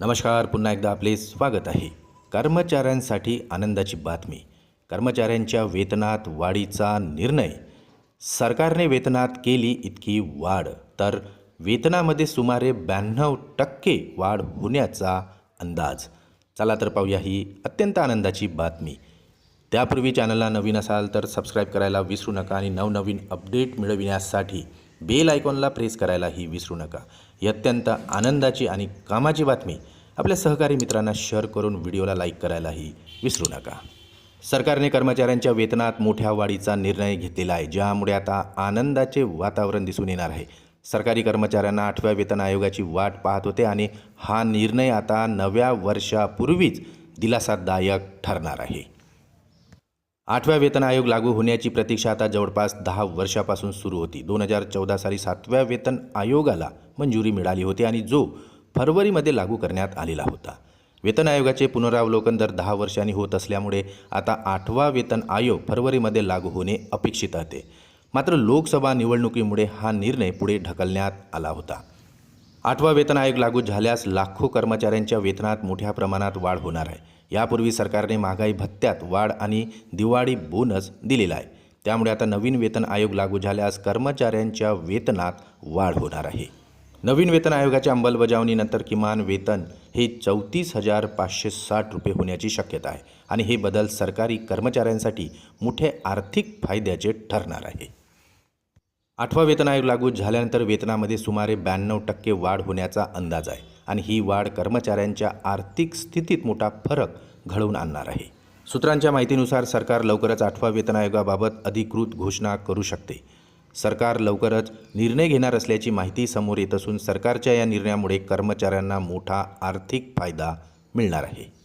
नमस्कार पुन्हा एकदा आपले स्वागत आहे. कर्मचाऱ्यांसाठी आनंदाची बातमी. कर्मचाऱ्यांच्या वेतनात वाढीचा निर्णय. सरकारने वेतनात केली इतकी वाढ तर वेतनामध्ये सुमारे ब्याण्णव टक्के वाढ होण्याचा अंदाज. चला तर पाहूया ही अत्यंत आनंदाची बातमी. त्यापूर्वी चॅनलला नवीन असाल तर सबस्क्राईब करायला विसरू नका आणि नवनवीन अपडेट मिळविण्यासाठी बेल आयकॉनला प्रेस करायलाही विसरू नका. ही अत्यंत आनंदाची आणि कामाची बातमी आपल्या सहकारी मित्रांना शेअर करून व्हिडिओला लाईक करायलाही विसरू नका. सरकारने कर्मचाऱ्यांच्या वेतनात मोठ्या वाढीचा निर्णय घेतलेला आहे ज्यामुळे आता आनंदाचे वातावरण दिसून येणार आहे. सरकारी कर्मचाऱ्यांना आठव्या वेतन आयोगाची वाट पाहत होते आणि हा निर्णय आता नव्या वर्षापूर्वीच दिलासादायक ठरणार आहे. आठव्या वेतन आयोग लागू होण्याची प्रतीक्षा आता जवळपास दहा वर्षापासून सुरू होती. दोन हजार चौदा साली सातव्या वेतन आयोगाला मंजुरी मिळाली होती आणि जो फरवरीमध्ये लागू करण्यात आलेला होता. वेतन आयोगाचे पुनरावलोकन दर दहा वर्षांनी होत असल्यामुळे आता आठवा वेतन आयोग फरवरीमध्ये लागू होणे अपेक्षित होते मात्र लोकसभा निवडणुकीमुळे हा निर्णय पुढे ढकलण्यात आला होता. आठवा वेतन आयोग लागू झाल्यास लाखो कर्मचाऱ्यांच्या वेतनात मोठ्या प्रमाणात वाढ होणार आहे. यापूर्वी सरकारने महागाई भत्त्यात वाढ आणि दिवाळी बोनस दिलेला आहे. त्यामुळे आता नवीन वेतन आयोग लागू झाल्यास कर्मचाऱ्यांच्या वेतनात वाढ होणार आहे. नवीन वेतन आयोगाच्या अंमलबजावणीनंतर किमान वेतन हे चौतीस हजार पाचशे साठ रुपये होण्याची शक्यता आहे आणि हे बदल सरकारी कर्मचाऱ्यांसाठी मोठे आर्थिक फायद्याचे ठरणार आहे. आठवा वेतन आयोग लागू झाल्यानंतर वेतनामध्ये सुमारे ब्याण्णव टक्के वाढ होण्याचा अंदाज आहे आणि ही वाढ कर्मचाऱ्यांच्या आर्थिक स्थितीत मोठा फरक घडवून आणणार आहे. सूत्रांच्या माहितीनुसार सरकार लवकरच आठवा वेतन आयोगाबाबत अधिकृत घोषणा करू शकते. सरकार लवकरच निर्णय घेणार असल्याची माहिती समोर येत असून सरकारच्या या निर्णयामुळे कर्मचाऱ्यांना मोठा आर्थिक फायदा मिळणार आहे.